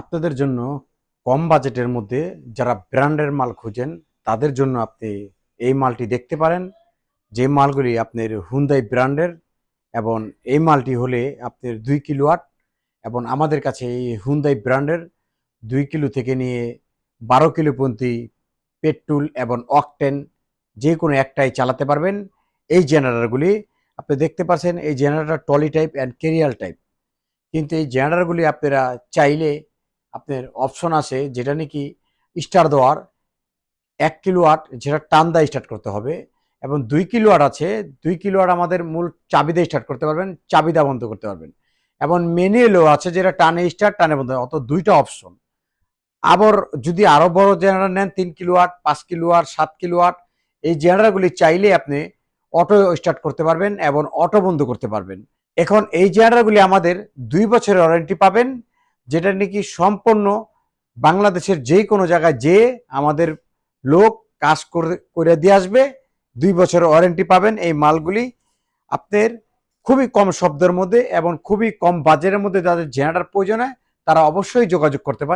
আপনাদের জন্য কম বাজেটের মধ্যে যারা ব্র্যান্ডের মাল খুঁজেন, তাদের জন্য আপনি এই মালটি দেখতে পারেন। যে মালগুলি আপনার হুন্দাই ব্র্যান্ডের এবং এই মালটি হলে আপনার দুই কিলো আট এবং আমাদের কাছে এই হুন্দাই ব্র্যান্ডের দুই কিলো থেকে নিয়ে বারো কিলো পর্যন্ত পেট্রোল এবং অকটেন যে কোনো একটাই চালাতে পারবেন। এই জেনারেটরগুলি আপনি দেখতে পাচ্ছেন, এই generator trolley type and carrier type. কিন্তু এই জেনারেটরগুলি আপনারা চাইলে আপনার অপশন আছে, যেটা নাকি স্টার দেওয়ার। এক কিলো আট যেটা টান দা স্টার্ট করতে হবে। এবং দুই কিলো আট আছে, দুই কিলো আট আমাদের মূল চাবি দিয়ে স্টার্ট করতে পারবেন, চাবি দা বন্ধ করতে পারবেন। এবং মেনুয়েলও আছে, যেটা টানে স্টার্ট টানে বন্ধ, অত দুইটা অপশন আবার যদি আরও বড় জেনারেটর নেন, তিন কিলো আট পাঁচ কিলো আট সাত কিলো আট এই জেনারেটরগুলি চাইলে আপনি অটো স্টার্ট করতে পারবেন এবং অটো বন্ধ করতে পারবেন। এখন এই জেনারেটরগুলি আমাদের দুই বছরের ওয়ারেন্টি পাবেন। যেটা নাকি সম্পূর্ণ বাংলাদেশের যে কোনো জায়গায় যে আমাদের লোক কাজ করে দিয়ে আসবে, দুই বছর ওয়ারেন্টি পাবেন এই মালগুলি। আপনার খুবই কম শব্দের মধ্যে এবং খুবই কম বাজারের মধ্যে যাদের জেনারেটার প্রয়োজন হয়, তারা অবশ্যই যোগাযোগ করতে পারে।